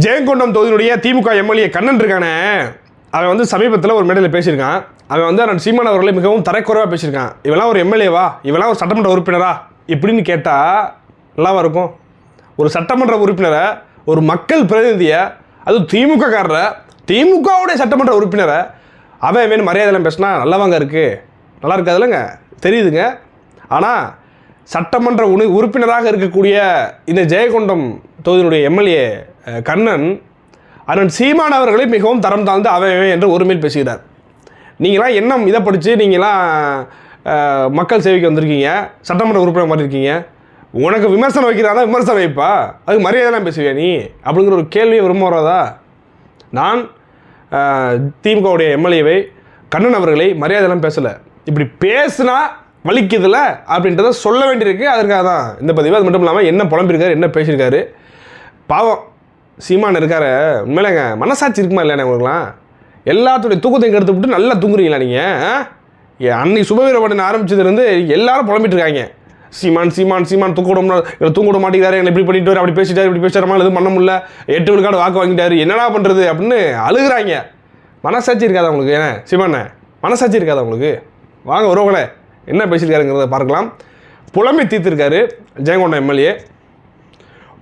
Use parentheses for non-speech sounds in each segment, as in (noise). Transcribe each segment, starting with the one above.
ஜெயங்கொண்டம் தொகுதியினுடைய திமுக எம்எல்ஏ கண்ணன் இருக்கானே. அவன் வந்து சமீபத்தில் ஒரு மேடையில் பேசியிருக்கான். அவன் வந்து நான் சீமான் அவர்களை மிகவும் தரைக்குறைவாக பேசியிருக்கான். இவெல்லாம் ஒரு எம்எல்ஏவா? இவெல்லாம் ஒரு சட்டமன்ற உறுப்பினரா? இப்படின்னு கேட்டால் நல்லாவா இருக்கும்? ஒரு சட்டமன்ற உறுப்பினரை ஒரு மக்கள் பிரதிநிதியை அது திமுகக்காரரை திமுகவுடைய சட்டமன்ற உறுப்பினரை அவன் வேணும் மரியாதைலாம் பேசினா நல்லவாங்க இருக்குது நல்லா இருக்காதுல்லங்க? தெரியுதுங்க. ஆனால் சட்டமன்ற உணி உறுப்பினராக இருக்கக்கூடிய இந்த ஜெயகொண்டம் தொகுதியினுடைய எம்எல்ஏ கண்ணன் அண்ணன் சீமான் அவர்களை மிகவும் தரம் தாழ்ந்து அவன் என்று ஒருமையில் பேசுகிறார். நீங்களாம் என்ன இதை படித்து நீங்களாம் மக்கள் சேவைக்கு வந்திருக்கீங்க சட்டமன்ற உறுப்பினர் மாதிரி இருக்கீங்க உனக்கு விமர்சனம் வைக்கிறாதான் விமர்சனம் வைப்பா. அதுக்கு மரியாதைலாம் பேசுவியா நீ? அப்படிங்கிற ஒரு கேள்வியை விரும்ப வராதா? நான் திமுகவுடைய எம்எல்ஏவை கண்ணன் அவர்களை மரியாதைலாம் பேசலை. இப்படி பேசுனா வலிக்குதுல அப்படின்றத சொல்ல வேண்டியிருக்கு. அதற்காக தான் இந்த பதிவு. அது மட்டும் இல்லாமல் என்ன புலம்பிருக்காரு என்ன பேசியிருக்காரு. பாவம். சீமான் இருக்காரு உண்மையிலங்க. மனசாட்சி இருக்குமா இல்லையா உங்களுக்குலாம் எல்லாத்துடைய தூக்கத்தையும் கெடுத்து விட்டு நல்லா தூங்குறீங்களா நீங்கள் அன்னைக்கு சுபவீரப்படன் ஆரம்பிச்சதுலேருந்து எல்லாரும் புலம்பிட்டு இருக்காங்க சீமான் சீமான் சீமான் தூக்க விட முடியல தூங்க விட மாட்டேங்கிறாரு என்ன இப்படி பண்ணிட்டு அப்படி பேசிட்டாரு இப்படி பேசுகிறமா எதுவும் பண்ண முடியல. எட்டு விழுக்காடு வாக்கு வாங்கிட்டாரு. என்னடா பண்ணுறது அப்படின்னு அழுகிறாங்க. மனசாட்சி இருக்காதா உங்களுக்கு? ஏன்னா சீமானே மனசாட்சி இருக்காதா உங்களுக்கு? வாங்க உறவுகளே என்ன பேசியிருக்காருங்கிறத பார்க்கலாம். புலமை தீர்த்திருக்காரு ஜெயங்கொண்டம் எம்எல்ஏ.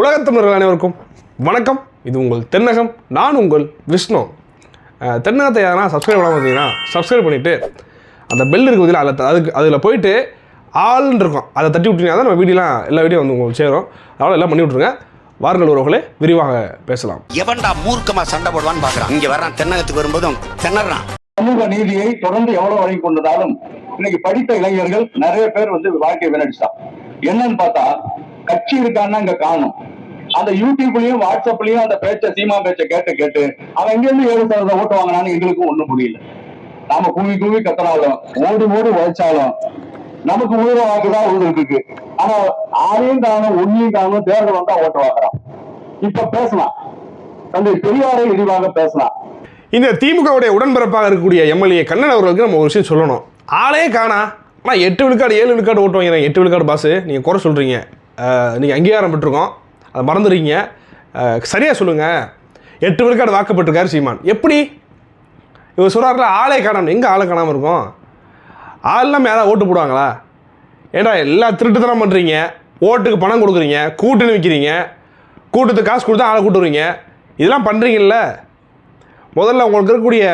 உலகத்தமிழர்கள் அனைவருக்கும் வணக்கம். இது உங்கள் தென்னகம் நான் உங்கள் விஷ்ணு. தென்னகத்தை யாரா சப்ஸ்கிரைப் பண்ணாமல் பார்த்தீங்கன்னா சப்ஸ்கிரைப் பண்ணிவிட்டு அந்த பெல் இருக்கு பதில் அதில் அதுக்கு அதில் போயிட்டு ஆள்னு இருக்கும். அதை தட்டி விட்டீங்கன்னா தான் நம்ம வீடியோலாம் எல்லா வீடியோ வந்து உங்களுக்கு சேரும். அதனால் எல்லாம் பண்ணி விட்ருங்க வாருங்கள் உறவுகளே விரிவாக பேசலாம். எவன்டா மூர்க்கமா சண்டை போடுவான்னு பாக்குறான். இங்க வர்றான் தென்னகத்துக்கு வரும்போதும் திணறான். சமூக நீதியை தொடர்ந்து எவ்வளவு வழங்கி கொண்டதாலும் இன்னைக்கு படித்த இளைஞர்கள் நிறைய பேர் வந்து வாழ்க்கையை வீணடிச்சிட்டான். என்னன்னு பார்த்தா கட்சி இருக்கான்னா இங்க காணும். அந்த யூடியூப்லயும் வாட்ஸ்அப்லயும் அந்த பேச்ச சீமா பேச்ச கேட்டு கேட்டு அவன் எங்க இருந்து ஏழு சதவீதம் ஓட்டு வாங்கினான்னு எங்களுக்கும் ஒண்ணும் புரியல. நாம கூவி கூவி கத்தினாலும் ஓடி ஓடி உழைச்சாலும் நமக்கு உயிர வாக்குதான் உங்களுக்கு ஆனா ஆளையும் காணும் ஒன்னையும் காணும் தேர்தல் வந்தா ஓட்டு வாங்குறான். இப்ப பேசலாம் தந்தை பெரியாரை இழிவாக பேசலாம் இந்த திமுகவுடைய உடன்பிறப்பாக இருக்கக்கூடிய எம்எல்ஏ கண்ணன் அவர்களுக்கு நம்ம ஒரு விஷயம் சொல்லணும். ஆளே காணா. ஆனால் எட்டு விழுக்காடு ஏழு விழுக்காடு ஓட்டு வாங்கிறேன் எட்டு விழுக்காடு பாஸு நீங்கள் குறை சொல்கிறீங்க நீங்கள் அங்கீகாரம் பெற்றிருக்கோம் அதை மறந்துடுறீங்க. சரியாக சொல்லுங்கள் எட்டு விழுக்காடு வாக்கப்பட்டிருக்காரு சீமான். எப்படி? இவர் சொல்கிறாருல ஆளே காணாமல் எங்கே ஆளை காணாமல் இருக்கும்? ஆள்லாம் யாராவது ஓட்டு போடுவாங்களா? ஏன்டா எல்லா திருட்டுத்தனம் பண்ணுறீங்க ஓட்டுக்கு பணம் கொடுக்குறீங்க கூட்டுன்னு விற்கிறீங்க கூட்டத்துக்கு காசு கொடுத்தா ஆளை கூட்டுறீங்க இதெல்லாம் பண்ணுறீங்கல்ல முதல்ல உங்களுக்கு இருக்கக்கூடிய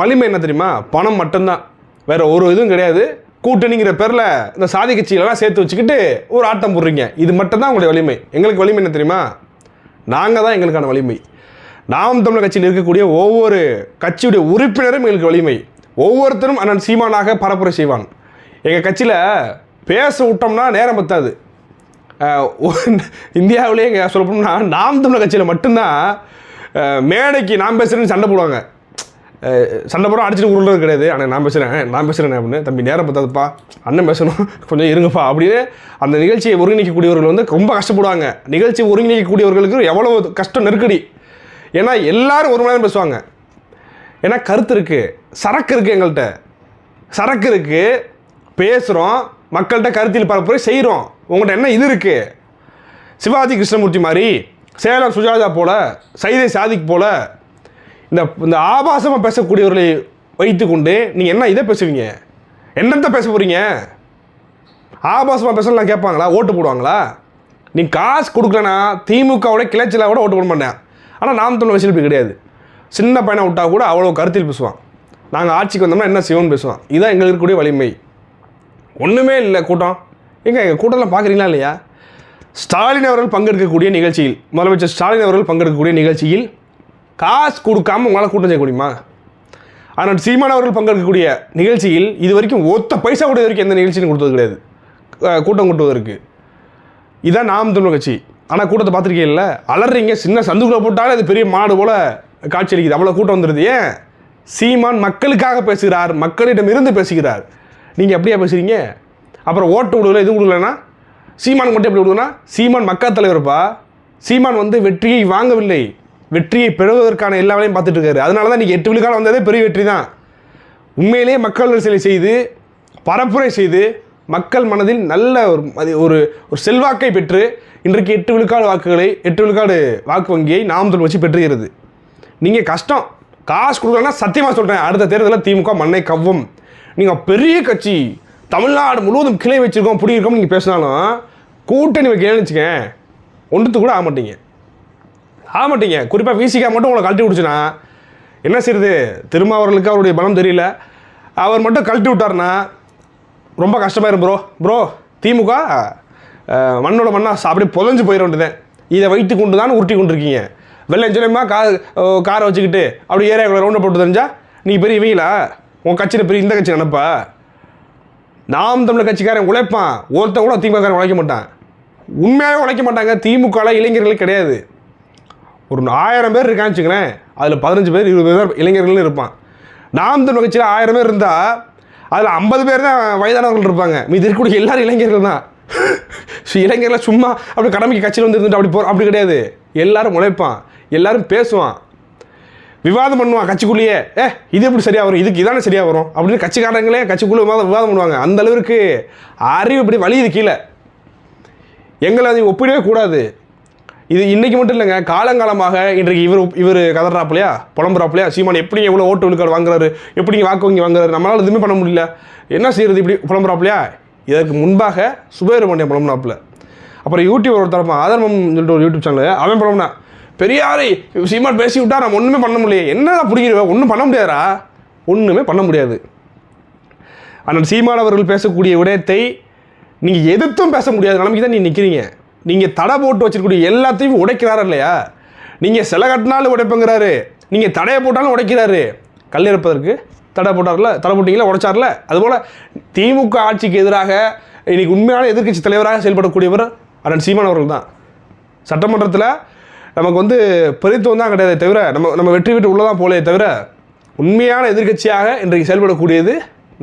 வலிமை என்ன தெரியுமா? பணம் மட்டும்தான். வேறு ஒரு இதுவும் கிடையாது. கூட்டணிங்கிற பேரில் இந்த சாதி கட்சிகளெல்லாம் சேர்த்து வச்சுக்கிட்டு ஒரு ஆட்டம் போடுறீங்க. இது மட்டும்தான் உங்களுடைய வலிமை. எங்களுக்கு வலிமை என்ன தெரியுமா? நாங்கள் தான் எங்களுக்கான வலிமை. நாம் தமிழர் கட்சியில் இருக்கக்கூடிய ஒவ்வொரு கட்சியுடைய உறுப்பினரும் எங்களுக்கு வலிமை. ஒவ்வொருத்தரும் அண்ணன் சீமானாக பரப்புரை செய்வான் எங்கள் கட்சியில் பேச விட்டோம்னா நேரம் பத்தாது. இந்தியாவிலேயே இங்கே நாம் தமிழர் கட்சியில் மட்டும்தான் மேடைக்கு நாம் பேசுகிறேன்னு சண்டை போடுவாங்க. சண்டை போட அடிச்சுட்டு உருள்றது கிடையாது. ஆனால் நான் பேசுகிறேன் நான் பேசுகிறேன் அப்படின்னு. தம்பி நேரம் பத்தாதுப்பா. அண்ணன் பேசணும். (laughs) கொஞ்சம் இருங்கப்பா. அப்படின்னு அந்த நிகழ்ச்சியை ஒருங்கிணைக்கக்கூடியவர்கள் வந்து ரொம்ப கஷ்டப்படுவாங்க. நிகழ்ச்சி ஒருங்கிணைக்கக்கூடியவர்களுக்கு எவ்வளோ கஷ்டம் நெருக்கடி. ஏன்னா எல்லாரும் ஒரு மணி நேரம் பேசுவாங்க. ஏன்னா கருத்து இருக்குது சரக்கு இருக்குது எங்கள்கிட்ட சரக்கு இருக்குது பேசுகிறோம் மக்கள்கிட்ட கருத்தில் பரப்புரை செய்கிறோம் உங்கள்கிட்ட என்ன இது இருக்குது சிவாஜி கிருஷ்ணமூர்த்தி மாதிரி சேலம் சுஜாதா போல் சைதை சாதிக் போல் இந்த இந்த ஆபாசமாக பேசக்கூடியவர்களை வைத்துக்கொண்டு நீங்கள் என்ன இதை பேசுவீங்க? என்னத்தை பேச போகிறீங்க ஆபாசமாக பேசலாம் கேட்பாங்களா? ஓட்டு போடுவாங்களா? நீ காசு கொடுக்கலனா திமுகவோட கிளைச்சலாக கூட ஓட்டு போட மாட்டேன். ஆனால் நாம் தமிழ் வயசில் இப்படி கிடையாது. சின்ன பையனை விட்டா கூட அவ்வளோ கருத்தில் பேசுவான். நாங்கள் ஆட்சிக்கு வந்தோம்னா என்ன செய்வோம்னு பேசுவான். இதுதான் எங்களுக்கு இருக்கக்கூடிய வலிமை. ஒன்றுமே இல்லை கூட்டம். எங்கே எங்கள் கூட்டம்லாம் பார்க்குறீங்களா இல்லையா? ஸ்டாலின் அவர்கள் பங்கெடுக்கக்கூடிய நிகழ்ச்சியில் முதலமைச்சர் ஸ்டாலின் அவர்கள் பங்கெடுக்கக்கூடிய நிகழ்ச்சியில் காசு கொடுக்காம உங்களால் கூட்டம் செய்ய முடியுமா? ஆனால் சீமான் அவர்கள் பங்கெடுக்கக்கூடிய நிகழ்ச்சியில் இது வரைக்கும் ஒத்த பைசா கூட இது வரைக்கும் எந்த நிகழ்ச்சியும் கொடுத்தது கிடையாது. கூட்டம் கூட்டுவதற்கு. இதான் நாம் தமிழ் கட்சி. ஆனால் கூட்டத்தை பார்த்துருக்கீங்கல்ல அலறீங்க. சின்ன சந்துக்குள்ளே போட்டாலே அது பெரிய மாடு போல காட்சி அளிக்குது. அவ்வளோ கூட்டம் வந்துடுது ஏன்? சீமான் மக்களுக்காக பேசுகிறார். மக்களிடம் இருந்து பேசுகிறார். நீங்கள் எப்படியா பேசுகிறீங்க அப்புறம் ஓட்டு விடுவல இது விடுவலன்னா சீமான் மட்டும் எப்படி விடுவனா சீமான் மக்கள் தலைவர்ப்பா? சீமான் வந்து வெற்றியை வாங்கவில்லை. வெற்றியை பெறுவதற்கான எல்லா வேலையும் பார்த்துட்டு இருக்காரு. அதனால தான் இன்றைக்கி எட்டு விழுக்காலம் வந்ததே பெரிய வெற்றி தான். உண்மையிலேயே மக்கள் சிலை செய்து பரப்புரை செய்து மக்கள் மனதில் நல்ல ஒரு ஒரு ஒரு செல்வாக்கை பெற்று இன்றைக்கு எட்டு விழுக்காடு வாக்குகளை எட்டு விழுக்காடு வாக்கு வங்கியை நாம் தமிழ் வச்சு பெற்றுகிறது. நீங்கள் கஷ்டம். காசு கொடுக்கலன்னா சத்தியமாக சொல்கிறேன் அடுத்த தேர்தலில் திமுக மண்ணை கவ்வும். நீங்கள் பெரிய கட்சி தமிழ்நாடு முழுவதும் கிளை வச்சுருக்கோம் பிடிக்கிறோம் நீங்கள் பேசினாலும் கூட்டணி வைக்கலன்னு வச்சுக்கேன் ஒன்றுத்து கூட ஆக மாட்டீங்க. ஆக மாட்டீங்க குறிப்பாக விசிகா மட்டும் உங்களை கழட்டி விடுச்சுன்னா என்ன செய்யுது திருமாவர்களுக்கு அவருடைய பலம் தெரியல. அவர் மட்டும் கழட்டி விட்டார்னா ரொம்ப கஷ்டமாயிரும் ப்ரோ ப்ரோ திமுக மண்ணோட மண்ணா அப்படியே புதஞ்சு போயிட வேண்டியதேன் இதை வைத்து கொண்டு தான் உருட்டி கொண்டிருக்கீங்க. வெள்ளஞ்சலமா கா காரை வச்சுக்கிட்டு அப்படி ஏரியாக்குள்ள ரவுண்டை போட்டு தெரிஞ்சா நீ பெரிய இவங்களா உன் கட்சியில் பெரிய இந்த கட்சி நினப்பா நாம் தமிழர் கட்சிக்காரன் உழைப்பான். ஒருத்தன் கூட திமுக உழைக்க மாட்டான். உண்மையாகவே உழைக்க மாட்டாங்க. திமுகவில் இளைஞர்கள் கிடையாது. ஒரு ஆயிரம் பேர் இருக்கான்னு வச்சுங்களேன் அதில் பதினஞ்சு பேர் இருபது பேர் இளைஞர்கள் இருப்பான். நாம் தமிழ் கட்சியில் ஆயிரம் பேர் இருந்தால் அதில் ஐம்பது பேர் தான் வயதானவர்கள் இருப்பாங்க. மீதி இருக்கக்கூடிய எல்லாரும் இளைஞர்கள் தான். (laughs) ஸோ இளைஞர்லாம் சும்மா அப்படி கடமைக்கு கட்சியில் வந்து இருந்துட்டு அப்படி போ அப்படி கிடையாது. எல்லாரும் உழைப்பான். எல்லாரும் பேசுவான். விவாதம் பண்ணுவான் கட்சிக்குள்ளேயே. ஏ இது எப்படி சரியாக வரும்? இதுக்கு இதானே சரியாக வரும்? அப்படின்னு கட்சிக்காரங்களே கட்சிக்குள்ளே விவாதம் விவாதம் பண்ணுவாங்க. அந்த அறிவு இப்படி வலியுது கீழே. எங்களை அதை ஒப்பிடவே கூடாது. இது இன்றைக்கி மட்டும் இல்லைங்க காலங்காலமாக இன்றைக்கு இவர் இவர் கதறாப்புலையா புலம்புறாப்புலையா? சீமான் எப்படி எவ்வளோ ஓட்டு விழுக்காடு வாங்குறாரு? எப்படி வாக்கு வங்கி வாங்குறாரு? நம்மளால் எதுவுமே பண்ண முடியல. என்ன செய்யறது இப்படி புலம்புறாப்புலையா? இதற்கு முன்பாக சுபேரமணிய புலம்புனாப்புல. அப்புறம் யூடியூப் ஒருத்தரப்பா ஆதர்மம் சொல்லிட்டு ஒரு யூடியூப் சேனல் அவன் புலம்புனா பெரியாரை சீமான் பேசி விட்டா நம்ம ஒன்றுமே பண்ண முடியல என்னடா பிடிக்கிறவ ஒன்றும் பண்ண முடியாதா? ஒன்றுமே பண்ண முடியாது. ஆனால் சீமான் அவர்கள் பேசக்கூடிய விடயத்தை நீங்கள் எதிர்த்தும் பேச முடியாத நிலைமைக்கு தான் நீ நிற்கிறீங்க நீங்கள் தடை போட்டு வச்சிருக்கக்கூடிய எல்லாத்தையும் உடைக்கிறாரு இல்லையா? நீங்கள் சில கட்டினாலும் உடைப்புங்கிறாரு. நீங்கள் தடையை போட்டாலும் உடைக்கிறாரு. கல் இருப்பதற்கு தடை போட்டார்ல தடை போட்டிங்களா உடைச்சார்ல? அதுபோல் திமுக ஆட்சிக்கு எதிராக இன்றைக்கி உண்மையான எதிர்க்கட்சி தலைவராக செயல்படக்கூடியவர் அண்ணன் சீமான் அவர்கள் தான் சட்டமன்றத்தில் நமக்கு வந்து பெருத்துவம் தான் கிடையாது தவிர நம்ம நம்ம வெற்றி வீட்டு உள்ளதான் போலே தவிர உண்மையான எதிர்க்கட்சியாக இன்றைக்கு செயல்படக்கூடியது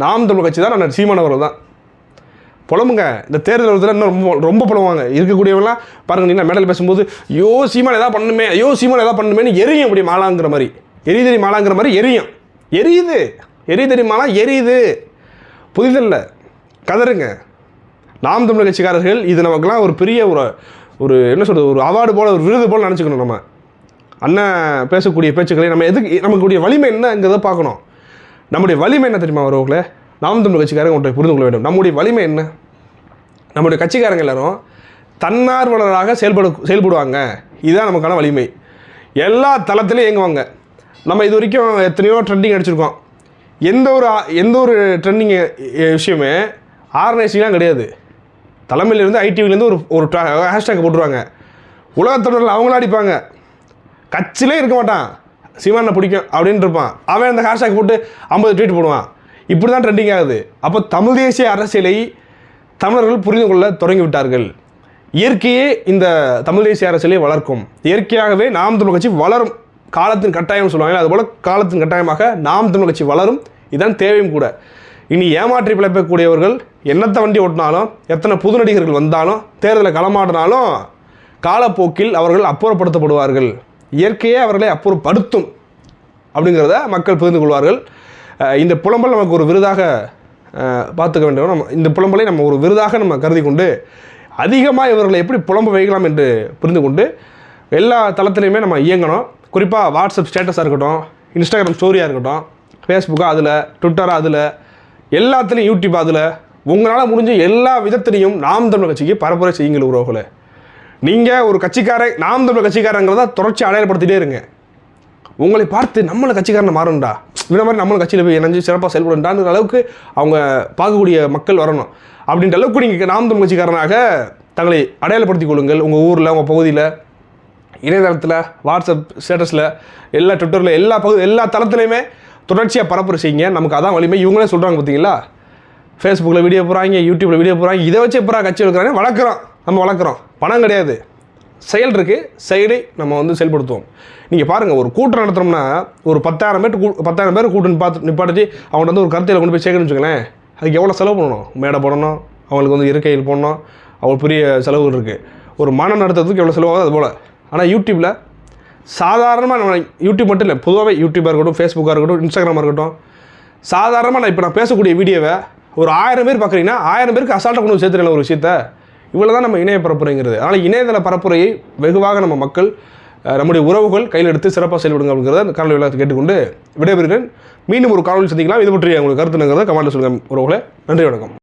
நாம் தமிழ் கட்சி தான் அண்ணன் சீமான் அவர்கள் தான் புலம்புங்க. இந்த தேர்தல் வருதுல இன்னும் ரொம்ப ரொம்ப புலம்புவாங்க. இருக்கக்கூடியவங்களாம் பாருங்க நீங்கள் மேடல் பேசும்போது யோ சீமான் எதாவது பண்ணுமே ஐயோ சீமான் எதாவது பண்ணணுமே எரியும் அப்படி மாலாங்கிற மாதிரி. எரிதறி மாலாங்கிற மாதிரி எரியும். எரியுது. எரிதறி மாலா எரியுது. புதிதல்ல கதருங்க. நாம் தமிழர் கட்சிக்காரர்கள் இது நமக்குலாம் ஒரு பெரிய ஒரு ஒரு என்ன சொல்கிறது ஒரு அவார்டு போல் ஒரு விருது போல் நினச்சிக்கணும் நம்ம. அண்ணன் பேசக்கூடிய பேச்சுக்களை நம்ம எதுக்கு நமக்குடைய வலிமை என்னங்கிறத பார்க்கணும். நம்முடைய வலிமை என்ன தெரியுமா வரவங்களே நாம் தமிழ் கட்சிக்காரங்க ஒன்றை புரிந்து கொள்ள வேண்டும். நம்முடைய வலிமை என்ன? நம்முடைய கட்சிக்காரங்க எல்லாரும் தன்னார்வலராக செயல்பட செயல்படுவாங்க. இதுதான் நமக்கான வலிமை. எல்லா தளத்திலையும் இயங்குவாங்க. நம்ம இது வரைக்கும் எத்தனையோ ட்ரெண்டிங் அடிச்சிருக்கோம். எந்த ஒரு எந்த ஒரு ட்ரெண்டிங் விஷயமே ஆர்கனைசிங்லாம் கிடையாது. தலைமையிலேருந்து ஐடிவிலேருந்து ஒரு ஒரு ஹேஷ்டேக் போட்டுருவாங்க. உலகத்தொடரில் அவங்களாம் அடிப்பாங்க. கட்சியிலே இருக்க மாட்டான். சிவானை பிடிக்கும் அப்படின்னு இருப்பான். அவன் அந்த ஹேஷ்டேக் போட்டு ஐம்பது ட்வீட் போடுவான். இப்படி தான் ட்ரெண்டிங் ஆகுது. அப்போ தமிழ் தேசிய அரசியலை தமிழர்கள் புரிந்து கொள்ள தொடங்கி விட்டார்கள். இயற்கையே இந்த தமிழ் தேசிய அரசியலை வளர்க்கும். இயற்கையாகவே நாம் தமிழ் கட்சி வளரும் காலத்தின் கட்டாயம் சொல்லுவாங்க அதுபோல் காலத்தின் கட்டாயமாக நாம் தமிழ் கட்சி வளரும். இதுதான் தேவையும் கூட. இனி ஏமாற்றி பிழைப்பக்கூடியவர்கள் என்னத்தை வண்டி ஓட்டினாலும் எத்தனை புது நடிகர்கள் வந்தாலும் தேர்தலில் களமாடினாலும் காலப்போக்கில் அவர்கள் அப்புறப்படுத்தப்படுவார்கள். இயற்கையே அவர்களை அப்புறப்படுத்தும் அப்படிங்கிறத மக்கள் புரிந்து கொள்வார்கள். இந்த புலம்பல் நமக்கு ஒரு விருதாக பார்த்துக்க வேண்டும். நம்ம இந்த புலம்பலை நம்ம ஒரு விருதாக நம்ம கருதி கொண்டு அதிகமாக இவர்களை எப்படி புலம்ப வைக்கலாம் என்று புரிந்து கொண்டு எல்லா தளத்துலையுமே நம்ம இயங்கணும். குறிப்பாக வாட்ஸ்அப் ஸ்டேட்டஸாக இருக்கட்டும் இன்ஸ்டாகிராம் ஸ்டோரியாக இருக்கட்டும் ஃபேஸ்புக்காக அதில் ட்விட்டராக அதில் எல்லாத்துலேயும் யூடியூப் அதில் உங்களால் முடிஞ்ச எல்லா விதத்திலையும் நாம் தமிழ் கட்சிக்கு பரப்புரை செய்யுங்கள் உறவுகளை நீங்கள் ஒரு கட்சிக்காரை நாம் தமிழ் கட்சிக்காரங்கிறத தொடர்ச்சி அடையாளப்படுத்திட்டே இருங்க. உங்களை பார்த்து நம்மளை கட்சிக்காரனை மாறணும்டா. இவன மாதிரி நம்மளும் கட்சியில் போய் இணைஞ்சு சிறப்பாக செயல்படுண்டான்ற அளவுக்கு அவங்க பார்க்கக்கூடிய மக்கள் வரணும். அப்படின்ற அளவுக்கு நீங்கள் நாம் தமிழ் கட்சிக்காரனாக தங்களை அடையாளப்படுத்திக் கொள்ளுங்கள். உங்கள் ஊரில் உங்கள் பகுதியில் இணையதளத்தில் வாட்ஸ்அப் ஸ்டேட்டஸில் எல்லா ட்விட்டரில் எல்லா பகுதி எல்லா தளத்துலையுமே தொடர்ச்சியாக பரப்புரை செய்யுங்க. நமக்கு அதான் வலிமை. இவங்களே சொல்கிறாங்க பார்த்தீங்களா ஃபேஸ்புக்கில் வீடியோ போகிறாங்க யூடியூப்பில் வீடியோ போடுறாங்க. இதை வச்சு எப்பரா கட்சி வளர்க்குறாங்க வளர்க்குறோம். நம்ம வளர்க்குறோம். பணம் கிடையாது. செயல் இருக்குது செயலை நம்ம வந்து செயல்படுத்துவோம். நீங்கள் பாருங்கள் ஒரு கூட்டம் நடத்துகிறோம்னா ஒரு பத்தாயிரம் பேர் கூ பத்தாயிரம் பேர் கூட்டம் பார்த்து நிப்பாட்டி அவங்கள்ட்ட வந்து ஒரு கருத்தையில் கொண்டு போய் சேர்க்கணும்னு வச்சுக்கோங்களேன். அதுக்கு எவ்வளோ செலவு பண்ணணும்? மேடை போடணும் அவங்களுக்கு வந்து இருக்கையில் போடணும் அவ்வளோ பெரிய செலவுகள் இருக்குது ஒரு மனம் நடத்துறதுக்கு எவ்வளோ செலவாகுது அது போல். ஆனால் யூடியூப்பில் சாதாரணமாக நம்ம யூடியூப் மட்டும் இல்லை பொதுவாகவே யூடியூபாக இருக்கட்டும் ஃபேஸ்புக்காக இருக்கட்டும் இன்ஸ்டாகிராமாக இருக்கட்டும் சாதாரணமாக நான் இப்போ நான் பேசக்கூடிய வீடியோவை ஒரு ஆயிரம் பேர் பார்க்குறீங்கன்னா ஆயிரம் பேருக்கு அசால்ட்டாக கொண்டு வந்து ஒரு விஷயத்த. இவ்வளோ தான் நம்ம இணைய பரப்புரைங்கிறது. அதனால் இணையதள பரப்புரையை வெகுவாக நம்ம மக்கள் நம்முடைய உறவுகள் கையில் எடுத்து சிறப்பாக செயல்படுங்க அப்படிங்கிறத அந்த காணொலி விழாத்தை கேட்டுக்கொண்டு விடைபெறுகிறேன். மீண்டும் ஒரு காணொலி சந்திக்கலாம். இது பற்றி உங்களுக்கு கருத்துனுங்கிறத கமெண்ட்டில் சொல்லுங்கள் உறவுகளை. நன்றி வணக்கம்.